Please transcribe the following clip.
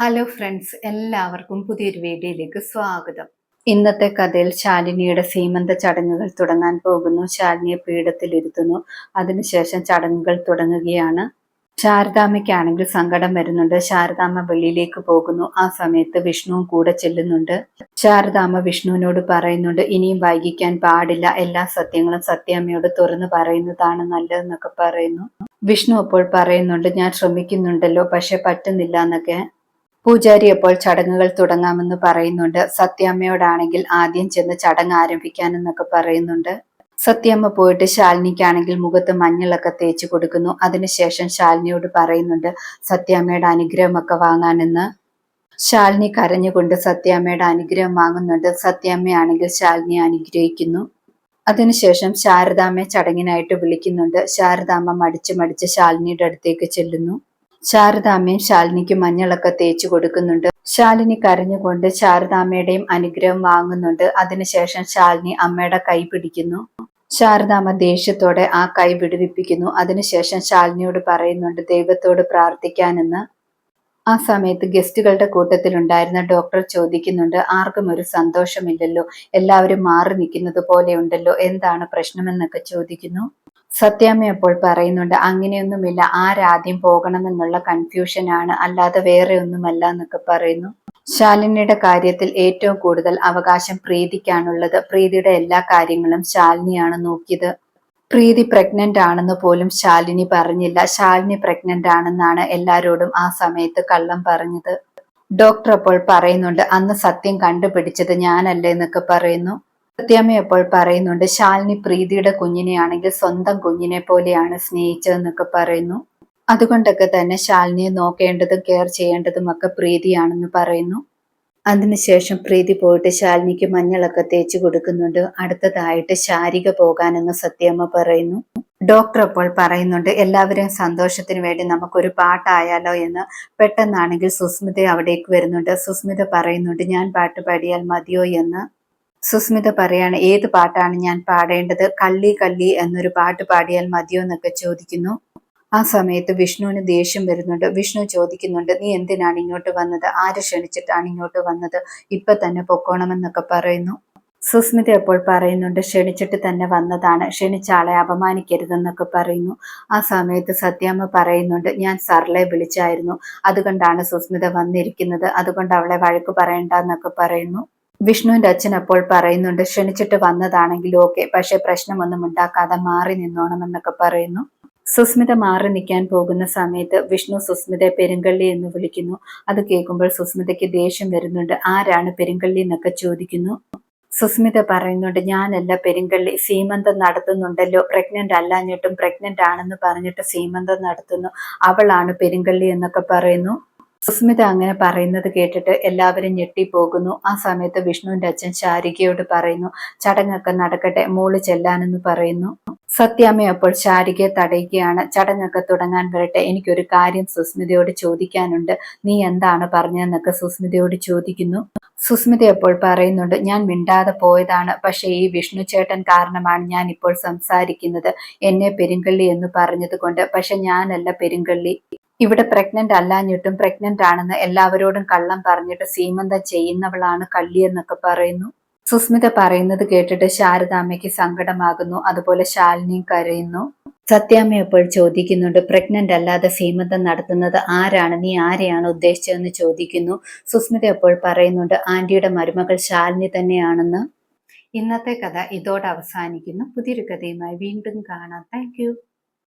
Hello friends എല്ലാവർക്കും പുതിയൊരു വീഡിയോയിലേക്ക് സ്വാഗതം. ഇന്നത്തെ കഥയിൽ ശാലിനിയുടെ സീമന്ത ചടങ്ങുകൾ തുടങ്ങാൻ പോകുന്നു. ശാലിനിയെ പീഠത്തിലിരുത്തുന്നു അതിനുശേഷം ചടങ്ങുകൾ തുടങ്ങുകയാണ്. ശാരദാമ്മയ്ക്കാണെങ്കിൽ സങ്കടം വരുന്നുണ്ട്. ശാരദാമ്മ വെളിയിലേക്ക് പോകുന്നു. ആ സമയത്ത് വിഷ്ണുവും കൂടെ ചെല്ലുന്നുണ്ട്. ശാരദാമ്മ വിഷ്ണുവിനോട് പറയുന്നുണ്ട് ഇനിയും വൈകിക്കാൻ പാടില്ല. എല്ലാ സത്യങ്ങളും സത്യാമ്മയോട് തുറന്നു പറയുന്നതാണ് നല്ലതെന്നൊക്കെ പറയുന്നു. വിഷ്ണു അപ്പോൾ പറയുന്നുണ്ട് ഞാൻ ശ്രമിക്കുന്നുണ്ടല്ലോ പക്ഷെ പറ്റുന്നില്ല എന്നൊക്കെ. പൂജാരി അപ്പോൾ ചടങ്ങുകൾ തുടങ്ങാമെന്ന് പറയുന്നുണ്ട്. സത്യാമ്മയോടാണെങ്കിൽ ആദ്യം ചെന്ന് ചടങ്ങ് ആരംഭിക്കാനെന്നൊക്കെ പറയുന്നുണ്ട്. സത്യാമ്മ പോയിട്ട് ശാലിനിക്കാണെങ്കിൽ മുഖത്ത് മഞ്ഞളൊക്കെ തേച്ച് കൊടുക്കുന്നു. അതിനുശേഷം ശാലിനിയോട് പറയുന്നുണ്ട് സത്യാമ്മയുടെ അനുഗ്രഹമൊക്കെ വാങ്ങാനെന്ന്. ശാലിനി കരഞ്ഞുകൊണ്ട് സത്യാമ്മയുടെ അനുഗ്രഹം വാങ്ങുന്നുണ്ട്. സത്യാമ്മയാണെങ്കിൽ ശാലിനിയെ അനുഗ്രഹിക്കുന്നു. അതിനുശേഷം ശാരദാമ്മയെ ചടങ്ങിനായിട്ട് വിളിക്കുന്നുണ്ട്. ശാരദാമ്മ മടിച്ച് മടിച്ച് ശാലിനിയുടെ അടുത്തേക്ക് ചെല്ലുന്നു. ശാരദാമ്മയും ശാലിനിക്ക് മഞ്ഞളൊക്കെ തേച്ചു കൊടുക്കുന്നുണ്ട്. ശാലിനി കരഞ്ഞുകൊണ്ട് ശാരദാമ്മയുടെയും അനുഗ്രഹം വാങ്ങുന്നുണ്ട്. അതിനുശേഷം ശാലിനി അമ്മയുടെ കൈ പിടിക്കുന്നു. ശാരദാമ്മ ദേഷ്യത്തോടെ ആ കൈ വിടുവിപ്പിക്കുന്നു. അതിനുശേഷം ശാലിനിയോട് പറയുന്നുണ്ട് ദൈവത്തോട് പ്രാർത്ഥിക്കാനെന്ന്. ആ സമയത്ത് ഗസ്റ്റുകളുടെ കൂട്ടത്തിലുണ്ടായിരുന്ന ഡോക്ടർ ചോദിക്കുന്നുണ്ട് ആർക്കും ഒരു സന്തോഷമില്ലല്ലോ? എല്ലാവരും മാറി നിൽക്കുന്നത് പോലെ ഉണ്ടല്ലോ എന്താണ് പ്രശ്നമെന്നൊക്കെ ചോദിക്കുന്നു. സത്യാമ്മ അപ്പോൾ പറയുന്നുണ്ട് അങ്ങനെയൊന്നുമില്ല ആരാദ്യം പോകണമെന്നുള്ള കൺഫ്യൂഷനാണ് അല്ലാതെ വേറെ ഒന്നുമല്ല എന്നൊക്കെ പറയുന്നു. ശാലിനിയുടെ കാര്യത്തിൽ ഏറ്റവും കൂടുതൽ അവകാശം പ്രീതിക്കാണുള്ളത് പ്രീതിയുടെ എല്ലാ കാര്യങ്ങളും ശാലിനിയാണ് നോക്കിയത്. പ്രീതി പ്രഗ്നന്റ് ആണെന്ന് പോലും ശാലിനി പറഞ്ഞില്ല. ശാലിനി പ്രഗ്നന്റ് ആണെന്നാണ് എല്ലാരോടും ആ സമയത്ത് കള്ളം പറഞ്ഞത്. ഡോക്ടർ അപ്പോൾ പറയുന്നുണ്ട് അന്ന് സത്യം കണ്ടുപിടിച്ചത് ഞാനല്ലേ എന്നൊക്കെ പറയുന്നു. സത്യാമ്മ അപ്പോൾ പറയുന്നുണ്ട് ശാലിനി പ്രീതിയുടെ കുഞ്ഞിനെയാണെങ്കിൽ സ്വന്തം കുഞ്ഞിനെ പോലെയാണ് സ്നേഹിച്ചതെന്നൊക്കെ പറയുന്നു. അതുകൊണ്ടൊക്കെ തന്നെ ശാലിനിയെ നോക്കേണ്ടതും കെയർ ചെയ്യേണ്ടതും ഒക്കെ പ്രീതിയാണെന്ന് പറയുന്നു. അതിനുശേഷം പ്രീതി പോയിട്ട് ശാലിനിക്ക് മഞ്ഞളൊക്കെ തേച്ച് കൊടുക്കുന്നുണ്ട്. അടുത്തതായിട്ട് ശാരിക പോകാനെന്ന് സത്യമ്മ പറയുന്നു. ഡോക്ടർ അപ്പോൾ പറയുന്നുണ്ട് എല്ലാവരെയും സന്തോഷത്തിന് വേണ്ടി നമുക്കൊരു പാട്ടായാലോ എന്ന്. പെട്ടെന്നാണെങ്കിൽ സുസ്മിത അവിടേക്ക് വരുന്നുണ്ട്. സുസ്മിത പറയുന്നുണ്ട് ഞാൻ പാട്ട് പാടിയാൽ മതിയോ എന്ന്. സുസ്മിത പറയാണ് ഏത് പാട്ടാണ് ഞാൻ പാടേണ്ടത്? കള്ളി കള്ളി എന്നൊരു പാട്ട് പാടിയാൽ മതിയോ എന്നൊക്കെ ചോദിക്കുന്നു. ആ സമയത്ത് വിഷ്ണുവിന് ദേഷ്യം വരുന്നുണ്ട്. വിഷ്ണു ചോദിക്കുന്നുണ്ട് നീ എന്തിനാണ് ഇങ്ങോട്ട് വന്നത്? ആര് ക്ഷണിച്ചിട്ടാണ് ഇങ്ങോട്ട് വന്നത്? ഇപ്പൊ തന്നെ പൊക്കോണമെന്നൊക്കെ പറയുന്നു. സുസ്മിത അപ്പോൾ പറയുന്നുണ്ട് ക്ഷണിച്ചിട്ട് തന്നെ വന്നതാണ്. ക്ഷണിച്ച ആളെ അപമാനിക്കരുതെന്നൊക്കെ പറയുന്നു. ആ സമയത്ത് സത്യാമ്മ പറയുന്നുണ്ട് ഞാൻ സർലെ വിളിച്ചായിരുന്നു. അതുകൊണ്ടാണ് സുസ്മിത വന്നിരിക്കുന്നത്. അതുകൊണ്ട് അവളെ വഴക്ക് പറയണ്ട എന്നൊക്കെ പറയുന്നു. വിഷ്ണുവിന്റെ അച്ഛൻ അപ്പോൾ പറയുന്നുണ്ട് ക്ഷണിച്ചിട്ട് വന്നതാണെങ്കിലും ഓക്കെ പക്ഷെ പ്രശ്നമൊന്നും ഉണ്ടാക്കാതെ മാറി നിന്നോണം എന്നൊക്കെ പറയുന്നു. സുസ്മിത മാറി നിൽക്കാൻ പോകുന്ന സമയത്ത് വിഷ്ണു സുസ്മിതയെ പെരുങ്കള്ളി എന്ന് വിളിക്കുന്നു. അത് കേൾക്കുമ്പോൾ സുസ്മിതയ്ക്ക് ദേഷ്യം വരുന്നുണ്ട്. ആരാണ് പെരുങ്കള്ളി എന്നൊക്കെ ചോദിക്കുന്നു. സുസ്മിത പറയുന്നുണ്ട് ഞാനല്ല പെരുങ്കള്ളി. സീമന്തം നടത്തുന്നുണ്ടല്ലോ. പ്രഗ്നന്റ് അല്ലാഞ്ഞിട്ടും പ്രഗ്നന്റ് ആണെന്ന് പറഞ്ഞിട്ട് സീമന്തം നടത്തുന്നു. അവളാണ് പെരുങ്കള്ളി എന്നൊക്കെ പറയുന്നു. സുസ്മിത അങ്ങനെ പറയുന്നത് കേട്ടിട്ട് എല്ലാവരും ഞെട്ടിപ്പോകുന്നു. ആ സമയത്ത് വിഷ്ണുവിന്റെ അച്ഛൻ ശാരികയോട് പറയുന്നു ചടങ്ങൊക്കെ നടക്കട്ടെ മോൾ ചെല്ലാനെന്ന് പറയുന്നു. സത്യാമ്മ അപ്പോൾ ശാരികയെ തടയുകയാണ്. ചടങ്ങൊക്കെ തുടങ്ങാൻ വരട്ടെ എനിക്കൊരു കാര്യം സുസ്മിതയോട് ചോദിക്കാനുണ്ട്. നീ എന്താണ് പറഞ്ഞതെന്നൊക്കെ സുസ്മിതയോട് ചോദിക്കുന്നു. സുസ്മിത അപ്പോൾ പറയുന്നുണ്ട് ഞാൻ മിണ്ടാതെ പോയതാണ് പക്ഷേ ഈ വിഷ്ണു ചേട്ടൻ കാരണമാണ് ഞാൻ ഇപ്പോൾ സംസാരിക്കുന്നത്. എന്നെ പെരുങ്കള്ളി എന്ന് പറഞ്ഞത് കൊണ്ട് പക്ഷെ ഞാനല്ല പെരുങ്കള്ളി. ഇവിടെ പ്രഗ്നന്റ് അല്ലാഞ്ഞിട്ടും പ്രഗ്നന്റ് ആണെന്ന് എല്ലാവരോടും കള്ളം പറഞ്ഞിട്ട് സീമന്തം ചെയ്യുന്നവളാണ് കള്ളി എന്നൊക്കെ പറയുന്നു. സുസ്മിത പറയുന്നത് കേട്ടിട്ട് ശാരദാമ്മയ്ക്ക് സങ്കടമാകുന്നു. അതുപോലെ ശാലിനിയും കരയുന്നു. സത്യാമ്മ അപ്പോൾ ചോദിക്കുന്നുണ്ട് പ്രഗ്നന്റ് അല്ലാതെ സീമന്തം നടത്തുന്നത് ആരാണ്? നീ ആരെയാണ് ഉദ്ദേശിച്ചതെന്ന് ചോദിക്കുന്നു. സുസ്മിത അപ്പോൾ പറയുന്നുണ്ട് ആന്റിയുടെ മരുമകൾ ശാലിനി തന്നെയാണെന്ന്. ഇന്നത്തെ കഥ ഇതോടെ അവസാനിക്കുന്നു. പുതിയൊരു കഥയുമായി വീണ്ടും കാണാം. താങ്ക്